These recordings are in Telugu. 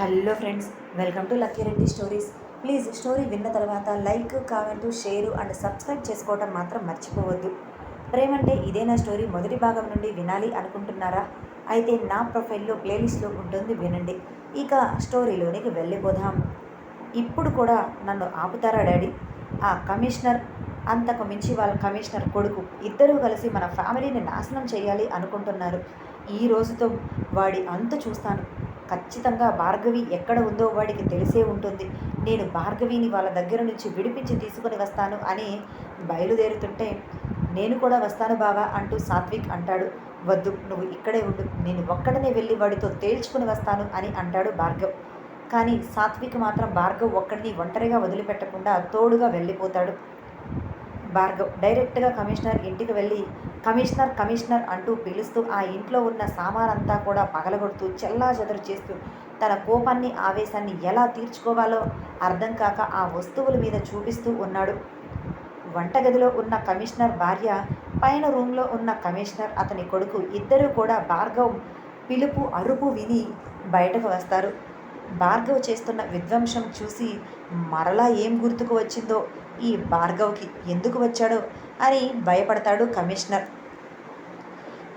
Hello friends welcome to Lucky Reddy stories. Please story విన్న తర్వాత like comment share and subscribe చేసుకోవడం మాత్రం మర్చిపోవద్దు. ప్రేమంటే ఇదే నా స్టోరీ మొదటి భాగం నుండి వినాలి అనుకుంటున్నారా? అయితే నా ప్రొఫైల్లో ప్లేలిస్ట్లో ఉంటుంది వినండి. ఇక స్టోరీలోనికి వెళ్ళిపోదాం. ఇప్పుడు కూడా నన్ను ఆపుతారా డాడీ? ఆ కమిషనర్ అంతకు మించి వాళ్ళ కమిషనర్ కొడుకు ఇద్దరూ కలిసి మన ఫ్యామిలీని నాశనం చేయాలి అనుకుంటున్నారు. ఈ రోజుతో వాడి అంతు చూస్తాను. ఖచ్చితంగా భార్గవి ఎక్కడ ఉందో వాడికి తెలిసే ఉంటుంది. నేను భార్గవిని వాళ్ళ దగ్గర నుంచి విడిపించి తీసుకుని వస్తాను అని బయలుదేరుతుంటే నేను కూడా వస్తాను బావా అంటూ సాత్విక్ అంటాడు. వద్దు నువ్వు ఇక్కడే ఉండు. నేను ఒక్కడనే వెళ్ళి వాడితో తేల్చుకుని వస్తాను అని అంటాడు భార్గవ్. కానీ సాత్విక్ మాత్రం భార్గవ్ ఒక్కడిని ఒంటరిగా వదిలిపెట్టకుండా తోడుగా వెళ్ళిపోతాడు. భార్గవ్ డైరెక్ట్గా కమిషనర్ ఇంటికి వెళ్ళి కమిషనర్ కమిషనర్ అంటూ పిలుస్తూ ఆ ఇంట్లో ఉన్న సామానంతా కూడా పగలగొడుతూ చెల్లా చెదరు చేస్తూ తన కోపాన్ని ఆవేశాన్ని ఎలా తీర్చుకోవాలో అర్థం కాక ఆ వస్తువుల మీద చూపిస్తూ ఉన్నాడు. వంటగదిలో ఉన్న కమిషనర్ భార్య పైన రూమ్లో ఉన్న కమిషనర్ అతని కొడుకు ఇద్దరూ కూడా భార్గవ్ పిలుపు అరుపు విని బయటకు వస్తారు. భార్గవ్ చేస్తున్న విధ్వంసం చూసి మరలా ఏం గుర్తుకు వచ్చిందో ఈ భార్గవ్కి ఎందుకు వచ్చాడో అని భయపడతాడు కమిషనర్.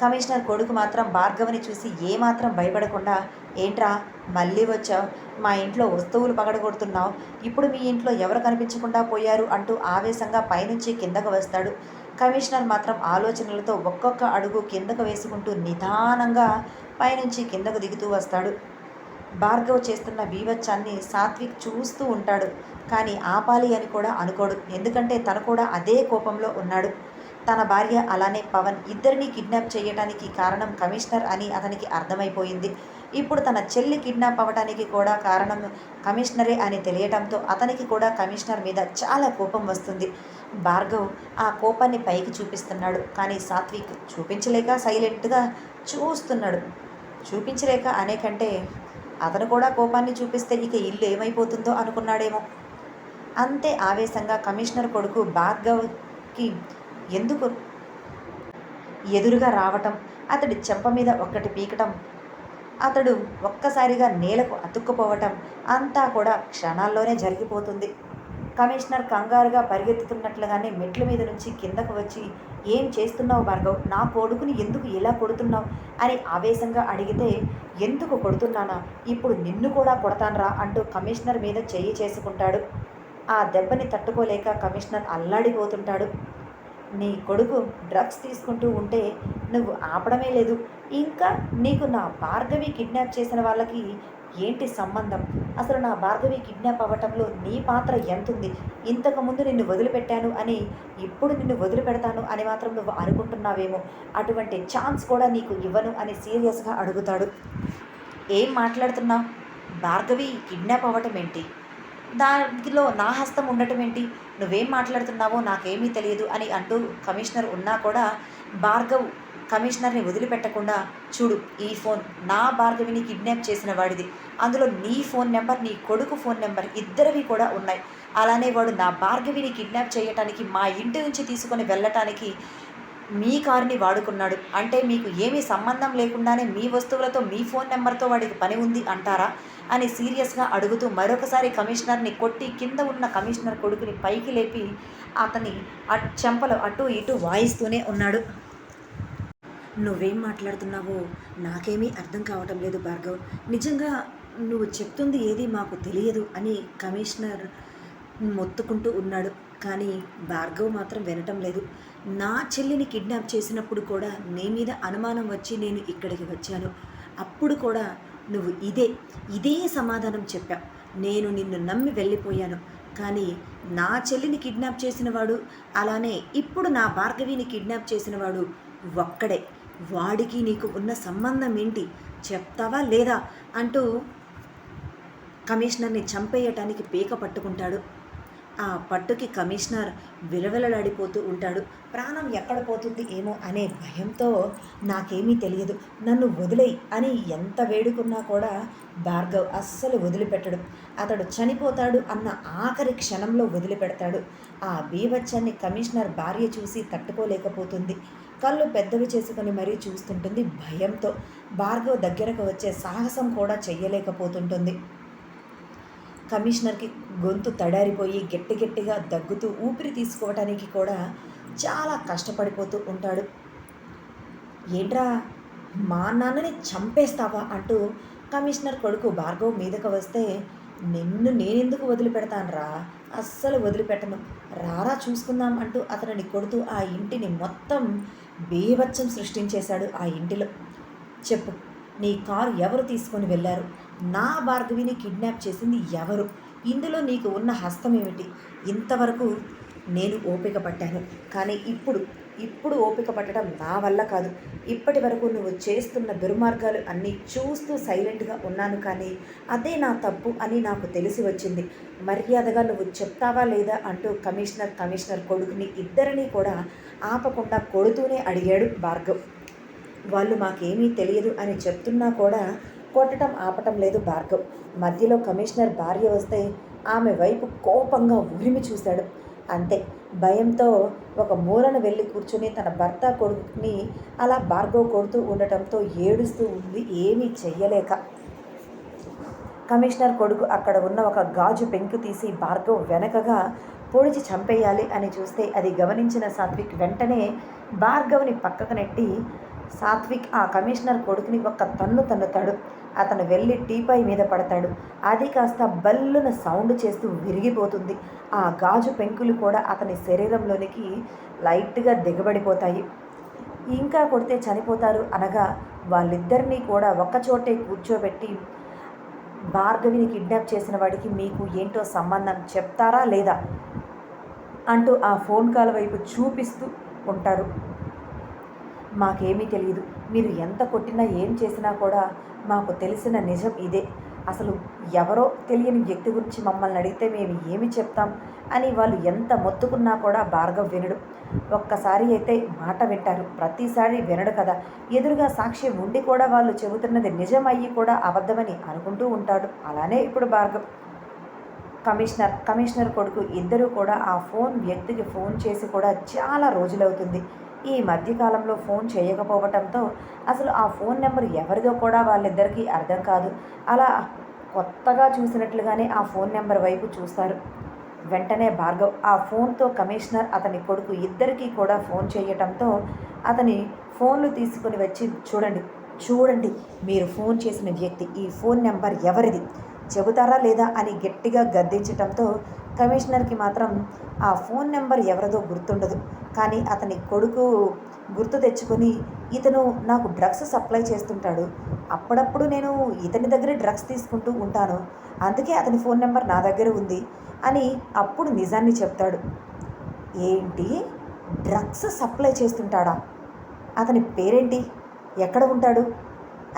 కమిషనర్ కొడుకు మాత్రం భార్గవ్ని చూసి ఏమాత్రం భయపడకుండా ఏంట్రా మళ్ళీ వచ్చావు? మా ఇంట్లో వస్తువులు పగడగొడుతున్నావు. ఇప్పుడు మీ ఇంట్లో ఎవరు కనిపించకుండా పోయారు? అంటూ ఆవేశంగా పైనుంచి కిందకు వస్తాడు. కమిషనర్ మాత్రం ఆలోచనలతో ఒక్కొక్క అడుగు కిందకు వేసుకుంటూ నిదానంగా పైనుంచి కిందకు దిగుతూ వస్తాడు. భార్గవ్ చేస్తున్న బీభత్సాన్ని సాత్విక్ చూస్తూ ఉంటాడు. కానీ ఆపాలి అని కూడా అనుకోడు. ఎందుకంటే తను కూడా అదే కోపంలో ఉన్నాడు. తన భార్య అలానే పవన్ ఇద్దరిని కిడ్నాప్ చేయడానికి కారణం కమిషనర్ అని అతనికి అర్థమైపోయింది. ఇప్పుడు తన చెల్లి కిడ్నాప్ అవ్వడానికి కూడా కారణం కమిషనరే అని తెలియటంతో అతనికి కూడా కమిషనర్ మీద చాలా కోపం వస్తుంది. భార్గవ్ ఆ కోపాన్ని పైకి చూపిస్తున్నాడు. కానీ సాత్విక్ చూపించలేక సైలెంట్గా చూస్తున్నాడు. చూపించలేక అనే కంటే అతను కూడా కోపాన్ని చూపిస్తే ఇక ఇల్లు ఏమైపోతుందో అనుకున్నాడేమో. అంతే ఆవేశంగా కమిషనర్ కొడుకు భార్గవ్కి ఎందుకు ఎదురుగా రావటం అతడి చెంప మీద ఒక్కటి పీకటం అతడు ఒక్కసారిగా నేలకు అతుక్కుపోవటం అంతా కూడా క్షణాల్లోనే జరిగిపోతుంది. కమిషనర్ కంగారుగా పరిగెత్తుతున్నట్లుగానే మెట్ల మీద నుంచి కిందకు వచ్చి ఏం చేస్తున్నావు భార్గవ్? నా కొడుకుని ఎందుకు ఇలా కొడుతున్నావు? అని ఆవేశంగా అడిగితే ఎందుకు కొడుతున్నానా? ఇప్పుడు నిన్ను కూడా కొడతానరా అంటూ కమిషనర్ మీద చెయ్యి చేసుకుంటాడు. ఆ దెబ్బని తట్టుకోలేక కమిషనర్ అల్లాడిపోతుంటాడు. నీ కొడుకు డ్రగ్స్ తీసుకుంటూ ఉంటే నువ్వు ఆపడమే లేదు. ఇంకా నీకు నా భార్గవి కిడ్నాప్ చేసిన వాళ్ళకి ఏంటి సంబంధం? అసలు నా భార్గవి కిడ్నాప్ అవ్వటంలో నీ పాత్ర ఎంతుంది? ఇంతకుముందు నిన్ను వదిలిపెట్టాను అని ఇప్పుడు నిన్ను వదిలిపెడతాను అని మాత్రం నువ్వు అనుకుంటున్నావేమో. అటువంటి ఛాన్స్ కూడా నీకు ఇవ్వను అని సీరియస్గా అడుగుతాడు. ఏం మాట్లాడుతున్నావు భార్గవి కిడ్నాప్ అవ్వటం ఏంటి? దానిలో నా హస్తం ఉండటం ఏంటి? నువ్వేం మాట్లాడుతున్నావో నాకేమీ తెలియదు అని అంటూ కమిషనర్ ఉన్నా కూడా భార్గవ్ కమిషనర్ని వదిలిపెట్టకుండా చూడు ఈ ఫోన్ నా భార్గవిని కిడ్నాప్ చేసిన వాడిది. అందులో నీ ఫోన్ నెంబర్ నీ కొడుకు ఫోన్ నెంబర్ ఇద్దరివి కూడా ఉన్నాయి. అలానే వాడు నా భార్గవిని కిడ్నాప్ చేయటానికి మా ఇంటి నుంచి తీసుకొని వెళ్ళటానికి మీ కారుని వాడుకున్నాడు. అంటే మీకు ఏమీ సంబంధం లేకుండానే మీ వస్తువులతో మీ ఫోన్ నెంబర్తో వాడికి పని ఉంది అంటారా? అని సీరియస్గా అడుగుతూ మరొకసారి కమిషనర్ని కొట్టి కింద ఉన్న కమిషనర్ కొడుకుని పైకి లేపి అతని అట్ చెంపలు అటు ఇటు వాయిస్తూనే ఉన్నాడు. నువ్వేం మాట్లాడుతున్నావో నాకేమీ అర్థం కావటం లేదు భార్గవ్. నిజంగా నువ్వు చెప్తుంది ఏది మాకు తెలియదు అని కమిషనర్ మొత్తుకుంటూ ఉన్నాడు. కానీ భార్గవ్ మాత్రం వినటం లేదు. నా చెల్లిని కిడ్నాప్ చేసినప్పుడు కూడా నీ మీద అనుమానం వచ్చి నేను ఇక్కడికి వచ్చాను. అప్పుడు కూడా నువ్వు ఇదే ఇదే సమాధానం చెప్పావు. నేను నిన్ను నమ్మి వెళ్ళిపోయాను. కానీ నా చెల్లిని కిడ్నాప్ చేసినవాడు అలానే ఇప్పుడు నా భార్గవిని కిడ్నాప్ చేసినవాడు ఒక్కడే. వాడికి నీకు ఉన్న సంబంధం ఏంటి? చెప్తావా లేదా? అంటూ కమిషనర్ని చంపేయటానికి పీక పట్టుకుంటాడు. ఆ పట్టుకి కమిషనర్ విలవిలలాడిపోతూ ఉంటాడు. ప్రాణం ఎక్కడ పోతుంది ఏమో అనే భయంతో నాకేమీ తెలియదు. నన్ను వదిలేయి అని ఎంత వేడుకున్నా కూడా భార్గవ్ అస్సలు వదిలిపెట్టడు. అతడు చనిపోతాడు అన్న ఆఖరి క్షణంలో వదిలిపెడతాడు. ఆ బీభత్సాన్ని కమిషనర్ భార్య చూసి తట్టుకోలేకపోతుంది. కళ్ళు పెద్దవి చేసుకుని మరీ చూస్తుంటుంది భయంతో. భార్గవ్ దగ్గరకు వచ్చే సాహసం కూడా చెయ్యలేకపోతుంటుంది. కమిషనర్కి గొంతు తడారిపోయి గట్టి గట్టిగా దగ్గుతూ ఊపిరి తీసుకోవటానికి కూడా చాలా కష్టపడిపోతూ ఉంటాడు. ఏంట్రా మా నాన్నని చంపేస్తావా? అంటూ కమిషనర్ కొడుకు భార్గవ్ మీదకు వస్తే నిన్ను నేనెందుకు వదిలిపెడతానురా? అస్సలు వదిలిపెట్టను. రారా చూసుకుందాం అంటూ అతనిని కొడుతూ ఆ ఇంటిని మొత్తం బీభత్సం సృష్టించేశాడు ఆ ఇంటిలో. చెప్పు నీ కారు ఎవరు తీసుకొని వెళ్ళారు? నా భార్గవిని కిడ్నాప్ చేసింది ఎవరు? ఇందులో నీకు ఉన్న హస్తం ఏమిటి ఇంతవరకు నేను ఓపిక పట్టాను. కానీ ఇప్పుడు ఇప్పుడు ఓపిక పట్టడం నా వల్ల కాదు. ఇప్పటి వరకు నువ్వు చేస్తున్న దుర్మార్గాలు అన్నీ చూస్తూ సైలెంట్గా ఉన్నాను కానీ అదే నా తప్పు అని నాకు తెలిసి వచ్చింది. మర్యాదగా నువ్వు చెప్తావా లేదా అంటూ కమిషనర్ కమిషనర్ కొడుకుని ఇద్దరినీ కూడా ఆపకుండా కొడుతూనే అడిగాడు భార్గవ్. వాళ్ళు మాకేమీ తెలియదు అని చెప్తున్నా కూడా కొట్టడం ఆపటం లేదు భార్గవ్. మధ్యలో కమిషనర్ భార్య వస్తే ఆమె వైపు కోపంగా ఉరిమి చూశాడు. అంతే. భయంతో ఒక మూలను వెళ్ళి కూర్చుని తన భర్త కొడుకుని అలా భార్గవ్ కొడుతూ ఉండటంతో ఏడుస్తూ ఉంది. ఏమీ చెయ్యలేక. కమిషనర్ కొడుకు అక్కడ ఉన్న ఒక గాజు పెంకు తీసి భార్గవ్ వెనకగా పొడిచి చంపేయాలి అని చూస్తే అది గమనించిన సాత్విక్ వెంటనే భార్గవ్ని పక్కకు నెట్టి సాత్విక్ ఆ కమిషనర్ కొడుకుని ఒక్క తన్ను తన్నుతాడు. అతను వెళ్ళి టీపై మీద పడతాడు. అది కాస్త బల్లున సౌండ్ చేస్తూ విరిగిపోతుంది. ఆ గాజు పెంకులు కూడా అతని శరీరంలోనికి లైట్గా దిగబడిపోతాయి. ఇంకా కొడితే చనిపోతారు అనగా వాళ్ళిద్దరినీ కూడా ఒక్కచోటే కూర్చోబెట్టి భార్గవిని కిడ్నాప్ చేసిన వాడికి మీకు ఏంటో సంబంధం చెప్తారా లేదా? అంటూ ఆ ఫోన్ కాల్ వైపు చూపిస్తూ ఉంటారు. మాకేమీ తెలియదు మీరు ఎంత కొట్టినా ఏం చేసినా కూడా మాకు తెలిసిన నిజం ఇదే. అసలు ఎవరో తెలియని వ్యక్తి గురించి మమ్మల్ని అడిగితే మేము ఏమి చెప్తాం అని వాళ్ళు ఎంత మొత్తుకున్నా కూడా భార్గవ్ వినడు. ఒక్కసారి అయితే మాట వింటారు. ప్రతిసారి వినడు కదా. ఎదురుగా సాక్షి ఉండి కూడా వాళ్ళు చెబుతున్నది నిజమయ్యి కూడా అబద్ధమని అనుకుంటూ ఉంటాడు. అలానే ఇప్పుడు భార్గవ్. కమిషనర్ కమిషనర్ కొడుకు ఇద్దరూ కూడా ఆ ఫోన్ వ్యక్తికి ఫోన్ చేసి కూడా చాలా రోజులవుతుంది. ఈ మధ్యకాలంలో ఫోన్ చేయకపోవటంతో అసలు ఆ ఫోన్ నెంబర్ ఎవరిదో కూడా వాళ్ళిద్దరికీ అర్థం కాదు. అలా కొత్తగా చూసినట్లుగానే ఆ ఫోన్ నెంబర్ వైపు చూస్తారు. వెంటనే భార్గవ్ ఆ ఫోన్తో కమిషనర్ అతని కొడుకు ఇద్దరికీ కూడా ఫోన్ చేయటంతో అతని ఫోన్లు తీసుకుని వచ్చి చూడండి చూడండి మీరు ఫోన్ చేసిన వ్యక్తి ఈ ఫోన్ నెంబర్ ఎవరిది? చెబుతారా లేదా? అని గట్టిగా గద్దించటంతో కమిషనర్కి మాత్రం ఆ ఫోన్ నెంబర్ ఎవరిదో గుర్తుండదు. కానీ అతని కొడుకు గుర్తు తెచ్చుకొని ఇతను నాకు డ్రగ్స్ సప్లై చేస్తుంటాడు. అప్పుడప్పుడు నేను ఇతని దగ్గరే డ్రగ్స్ తీసుకుంటూ ఉంటాను. అందుకే అతని ఫోన్ నెంబర్ నా దగ్గర ఉంది అని అప్పుడు నిజాన్ని చెప్తాడు. ఏంటి? డ్రగ్స్ సప్లై చేస్తుంటాడా? అతని పేరేంటి? ఎక్కడ ఉంటాడు?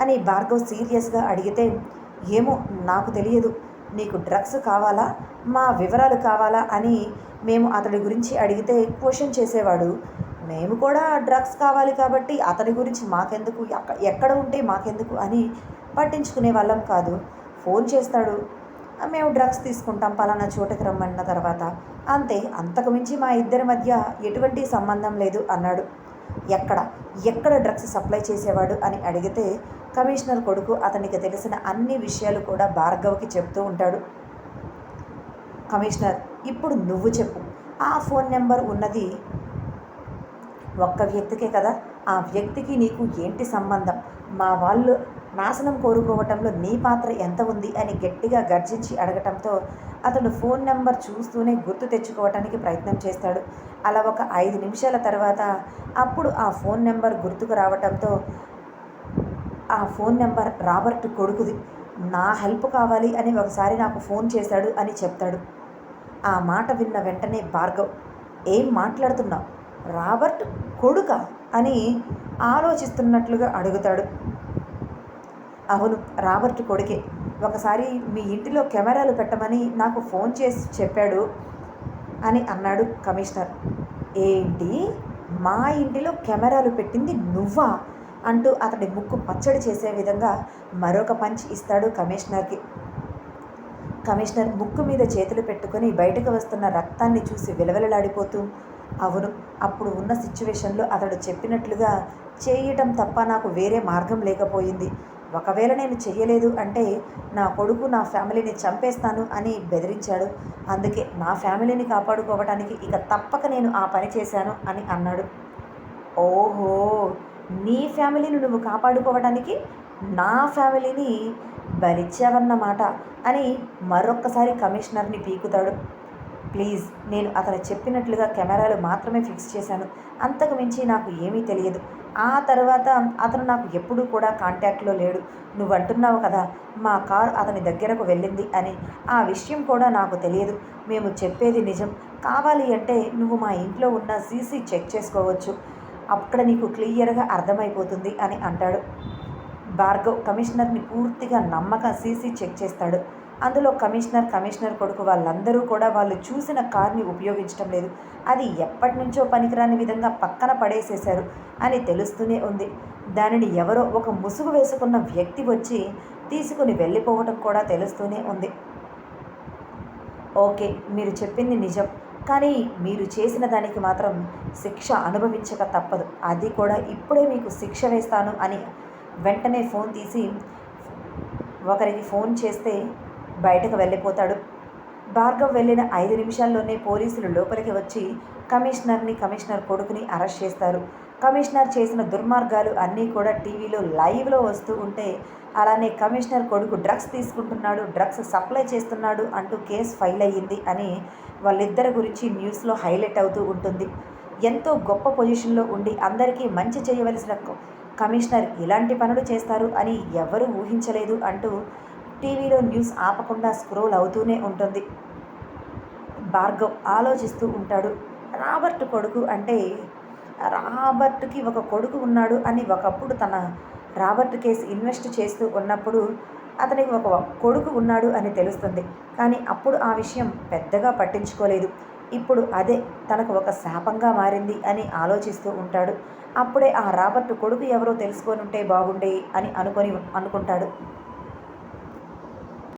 అని భార్గవ్ సీరియస్గా అడిగితే ఏమో నాకు తెలియదు. నీకు డ్రగ్స్ కావాలా? మా వివరాలు కావాలా? అని మేము అతడి గురించి అడిగితే క్వశ్చన్ చేసేవాడు. మేము కూడా డ్రగ్స్ కావాలి కాబట్టి అతని గురించి మాకెందుకు? ఎక్కడ ఉంటే మాకెందుకు? అని పట్టించుకునే వాళ్ళం కాదు. ఫోన్ చేస్తాడు. మేము డ్రగ్స్ తీసుకుంటాం పలానా చోటకి రమ్మన్న తర్వాత. అంతే అంతకుమించి మా ఇద్దరి మధ్య ఎటువంటి సంబంధం లేదు అన్నాడు. ఎక్కడ ఎక్కడ డ్రగ్స్ సప్లై చేసేవాడు అని అడిగితే కమిషనర్ కొడుకు అతనికి తెలిసిన అన్ని విషయాలు కూడా భార్గవ్కి చెప్తూ ఉంటాడు. కమిషనర్ ఇప్పుడు నువ్వు చెప్పు. ఆ ఫోన్ నెంబర్ ఉన్నది ఒక్క వ్యక్తికే కదా. ఆ వ్యక్తికి నీకు ఏంటి సంబంధం? మా వాళ్ళు నాశనం కోరుకోవటంలో నీ పాత్ర ఎంత ఉంది అని గట్టిగా గర్జించి అడగటంతో అతడు ఫోన్ నెంబర్ చూస్తూనే గుర్తు తెచ్చుకోవటానికి ప్రయత్నం చేస్తాడు. అలా ఒక ఐదు నిమిషాల తర్వాత అప్పుడు ఆ ఫోన్ నెంబర్ గుర్తుకు రావటంతో ఆ ఫోన్ నెంబర్ రాబర్ట్ కొడుకుది. నా హెల్ప్ కావాలి అని ఒకసారి నాకు ఫోన్ చేశాడు అని చెప్తాడు. ఆ మాట విన్న వెంటనే భార్గవ్ ఏం మాట్లాడుతున్నావు? రాబర్ట్ కొడుక? అని ఆలోచిస్తున్నట్లుగా అడుగుతాడు. అవును రాబర్ట్ కొడుకే. ఒకసారి మీ ఇంటిలో కెమెరాలు పెట్టమని నాకు ఫోన్ చేసి చెప్పాడు అని అన్నాడు కమిషనర్. ఏంటి? మా ఇంటిలో కెమెరాలు పెట్టింది నువ్వా? అంటూ అతడి ముక్కు పచ్చడి చేసే విధంగా మరొక పంచ్ ఇస్తాడు కమిషనర్కి. కమిషనర్ ముక్కు మీద చేతులు పెట్టుకొని బయటకు వస్తున్న రక్తాన్ని చూసి విలవిలలాడిపోతూ అవును అప్పుడు ఉన్న సిచ్యువేషన్లో అతడు చెప్పినట్లుగా చేయటం తప్ప నాకు వేరే మార్గం లేకపోయింది. ఒకవేళ నేను చెయ్యలేదు అంటే నా కొడుకు నా ఫ్యామిలీని చంపేస్తాను అని బెదిరించాడు. అందుకే నా ఫ్యామిలీని కాపాడుకోవడానికి ఇక తప్పక నేను ఆ పని చేశాను అని అన్నాడు. ఓహో! నీ ఫ్యామిలీని నువ్వు కాపాడుకోవడానికి నా ఫ్యామిలీని బలిచ్చావన్నమాట అని మరొక్కసారి కమిషనర్ని పీకుతాడు. ప్లీజ్ నేను అతను చెప్పినట్లుగా కెమెరాలు మాత్రమే ఫిక్స్ చేశాను. అంతకు మించి నాకు ఏమీ తెలియదు. ఆ తర్వాత అతను నాకు ఎప్పుడూ కూడా కాంటాక్ట్లో లేడు. నువ్వు అంటున్నావు కదా మా కార్ అతని దగ్గరకు వెళ్ళింది అని. ఆ విషయం కూడా నాకు తెలియదు. మేము చెప్పేది నిజం. కావాలి అంటే నువ్వు మా ఇంట్లో ఉన్న సీసీ చెక్ చేసుకోవచ్చు. అక్కడ నీకు క్లియర్గా అర్థమైపోతుంది అని అంటాడు. భార్గవ్ కమిషనర్ని పూర్తిగా నమ్మక సీసీ చెక్ చేస్తాడు. అందులో కమిషనర్ కమిషనర్ కొడుకు వాళ్ళందరూ కూడా వాళ్ళు చూసిన కార్ని ఉపయోగించడం లేదు. అది ఎప్పటి నుంచో పనికిరాని విధంగా పక్కన పడేసేశారు అని తెలుస్తూనే ఉంది. దానిని ఎవరో ఒక ముసుగు వేసుకున్న వ్యక్తి వచ్చి తీసుకుని వెళ్ళిపోవటం కూడా తెలుస్తూనే ఉంది. ఓకే మీరు చెప్పింది నిజం. కానీ మీరు చేసిన దానికి మాత్రం శిక్ష అనుభవించక తప్పదు. అది కూడా ఇప్పుడే మీకు శిక్ష వేస్తాను అని వెంటనే ఫోన్ తీసి ఒకరికి ఫోన్ చేస్తే బయటకు వెళ్ళిపోతాడు. భార్గవ్ వెళ్ళిన ఐదు నిమిషాల్లోనే పోలీసులు లోపలికి వచ్చి కమిషనర్ని కమిషనర్ కొడుకుని అరెస్ట్ చేస్తారు. కమిషనర్ చేసిన దుర్మార్గాలు అన్నీ కూడా టీవీలో లైవ్లో వస్తూ ఉంటే అలానే కమిషనర్ కొడుకు డ్రగ్స్ తీసుకుంటున్నాడు డ్రగ్స్ సప్లై చేస్తున్నాడు అంటూ కేసు ఫైల్ అయ్యింది అని వాళ్ళిద్దరి గురించి న్యూస్లో హైలైట్ అవుతూ ఉంటుంది. ఎంతో గొప్ప పొజిషన్లో ఉండి అందరికీ మంచి చేయవలసిన కమిషనర్ ఇలాంటి పనులు చేస్తారు అని ఎవరూ ఊహించలేదు అంటూ టీవీలో న్యూస్ ఆపకుండా స్క్రోల్ అవుతూనే ఉంటుంది. భార్గవ్ ఆలోచిస్తూ ఉంటాడు రాబర్ట్ కొడుకు అంటే రాబర్ట్కి ఒక కొడుకు ఉన్నాడు అని ఒకప్పుడు తన రాబర్ట్ కేసు ఇన్వెస్ట్ చేస్తూ ఉన్నప్పుడు అతనికి ఒక కొడుకు ఉన్నాడు అని తెలుస్తుంది. కానీ అప్పుడు ఆ విషయం పెద్దగా పట్టించుకోలేదు. ఇప్పుడు అదే తనకు ఒక శాపంగా మారింది అని ఆలోచిస్తూ ఉంటాడు. అప్పుడే ఆ రాబర్ట్ కొడుకు ఎవరో తెలుసుకొని ఉంటే బాగుండే అని అనుకొని అనుకుంటాడు.